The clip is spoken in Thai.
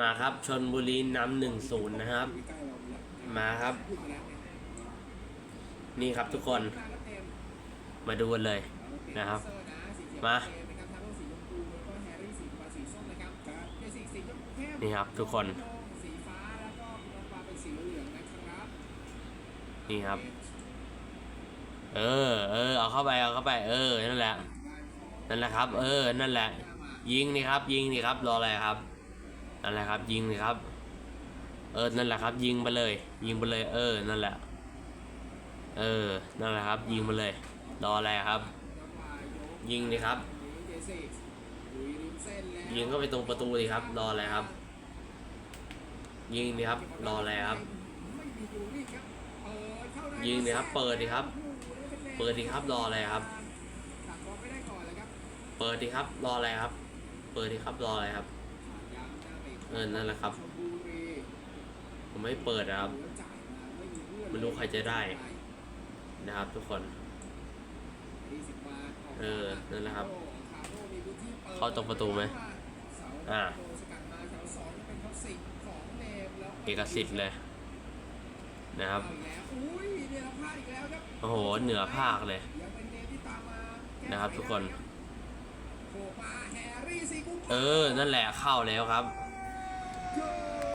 มาครับชนบุรีนำหนึ่งศูนย์นะครับ มาครับ นี่ครับทุกคน มาดูกันเลยนะครับ มานี่ครับทุกคน นี่ครับ เออเออเอาเข้าไปเอาเข้าไป เออนั่นแหละนั่นแหละครับ เออนั่นแหละ ยิงนี่ครับ ยิงนี่ครับรออะไรครับ นั่นแหละครับ ยิงนี่ครับ เออนั่นแหละครับ ยิงไปเลย ยิงไปเลย เออ นั่นแหละ เออ นั่นแหละครับ ยิงไปเลยรออะไรครับ ยิงนี่ครับ ยิงเข้าไปตรงประตูดิครับรออะไรครับ ยิงดิครับรออะไรครับ ยิงดิครับ เปิดดิครับ เปิดดิครับรออะไรครับเปิดดิครับรออะไรครับ เปิดดิครับรออะไรครับ เออนั่นแหละครับ ผมไม่เปิดนะครับไม่รู้ใครจะได้ นะครับทุกคน เออ นั่นแหละครับ เข้าตรงประตูไหมอ่าเอกสิทธิ์เลย นะครับ โอ้โห เหนือภาคเลย นะครับทุกคน เออ นั่นแหละเข้าแล้วครับ